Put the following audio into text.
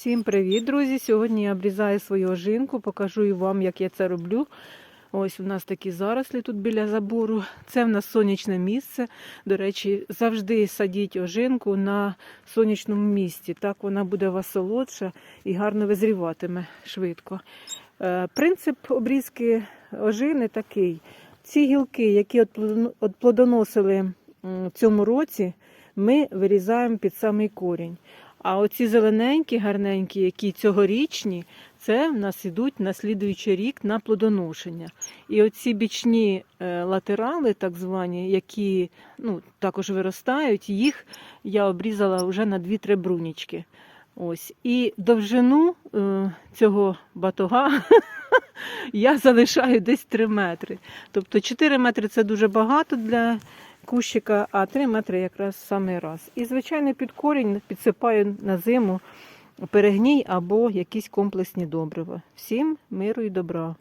Всім привіт, друзі! Сьогодні я обрізаю свою ожинку, покажу і вам, як я це роблю. Ось у нас такі зарослі тут біля забору. Це в нас сонячне місце. До речі, завжди садіть ожинку на сонячному місці. Так вона буде у вас солодша і гарно визріватиме швидко. Е, Принцип обрізки ожини такий. Ці гілки, які м, в цьому році, ми вирізаємо під самий корінь. А оці зелененькі, гарненькі, які цьогорічні, це в нас ідуть на слідуючий рік на плодоношення. І оці бічні е, латерали, так звані, які ну, також виростають, їх я обрізала вже на 2-3 брунічки. Ось. І довжину е, цього батога я залишаю десь 3 метри. Тобто 4 метри це дуже багато для кущика, а 3 метри якраз самий раз. І, звичайно, під корінь підсипаю на зиму перегній або якісь комплексні добрива. Всім миру і добра.